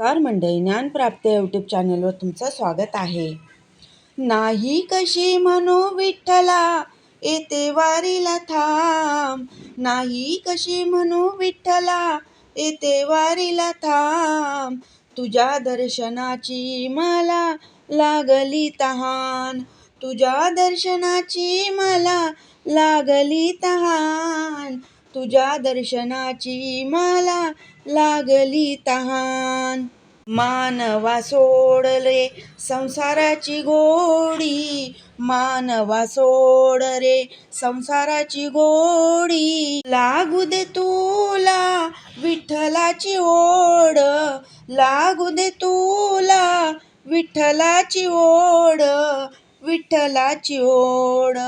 Car मंडळी ज्ञानप्राप्त YouTube चॅनलवर तुमचं स्वागत आहे. नाही कशी म्हणू विठ्ठला येते वारीला थांब. नाही कशी म्हणू विठ्ठला येते वारीला थांब. तुझ्या दर्शनाची मला लागली तहान. तुझ्या दर्शनाची मला लागली तहान. तुझ्या दर्शनाची मला लागली तहान. मानवा सोडले संसाराची गोडी. मानवा सोड रे संसाराची गोडी. लागू दे तुला विठ्ठलाची ओढ. लागू दे तुला विठ्ठलाची ओढ. विठ्ठलाची ओढ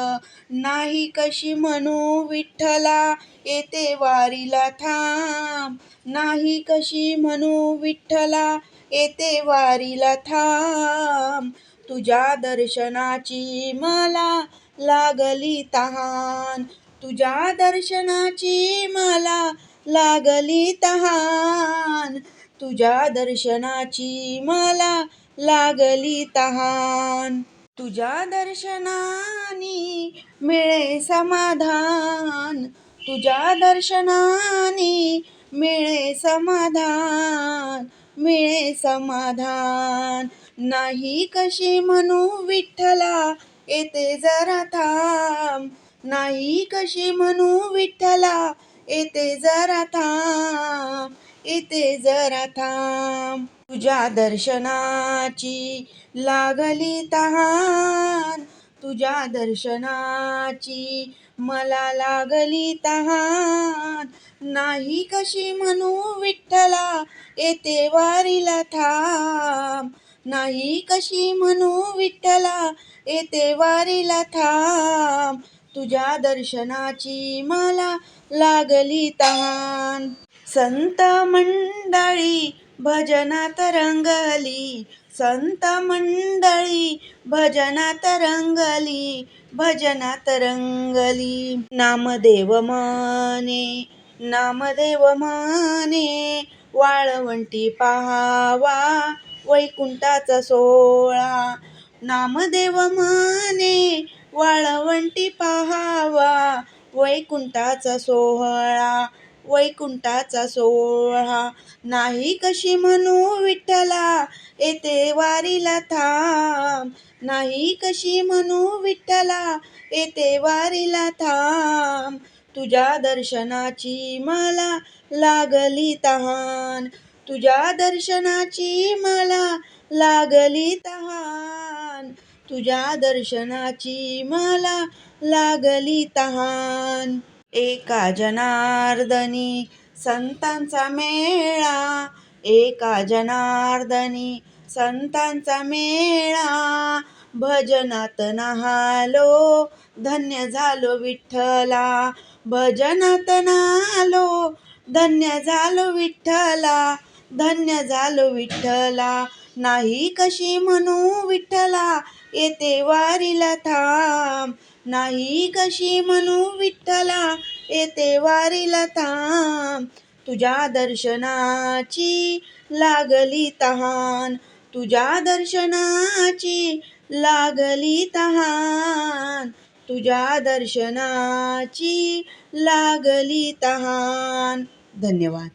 नाही कशी म्हणू विठ्ठला येते वारीला थांब. नाही कशी म्हणू विठ्ठला येते वारीला थांब. तुझ्या दर्शनाची मला लागली तहान. तुझ्या दर्शनाची मला लागली तहान. तुझ्या दर्शनाची मला लागली तहान. तुझ्या दर्शनानी मिळे समाधान. तुझ्या दर्शनानी मिळे समाधान मिळे समाधान. नाही कशी म्हणू विठ्ठला येते जरा थांब. नाही कशी म्हणू विठ्ठला येते जरा थांब. येते जरा थांब. तुझ्या दर्शनाची लागली तहान. तुझ्या दर्शनाची मला लागली तहान. नाही कशी म्हणू विठ्ठला येते वारीला थांब. नाही कशी म्हणू विठ्ठला येते वारीला थांब. तुझ्या दर्शनाची मला लागली तहान. संत मंडळी भजनात रंगली. संत मंडळी भजनात रंगली. भजनात रंगली. नामदेव माने नामदेव माने वाळवंटी पहावा वैकुंठाचा सोळा नामदेव माने वाळवंटी पाहावा वैकुंठाचा सोहळा. वैकुंठाचा सोहळा नाही कशी म्हणू विठ्ठला येते वारीला थांब. नाही कशी म्हणू विठ्ठला येते वारीला थांब. तुझ्या दर्शनाची मला लागली तहान. तुझ्या दर्शनाची मला लागली तहान. तुझ्या दर्शनाची मला लागली तहान. एका जनार्दनी संतांचा मेळा. एका जनार्दनी संतांचा मेळा. भजनात नहालो धन्य झालो विठ्ठला. भजनात नालो धन्य झालो विठ्ठला. धन्य झालो विठ्ठला. नाही कशी म्हणू विठ्ठला येते वारीला थांब. नाही कशी म्हणू विठ्ठला येते वारीला थांब. तुझ्या दर्शनाची लागली तहान. तुझ्या दर्शनाची लागली तहान. तुझ्या दर्शनाची लागली तहान. धन्यवाद.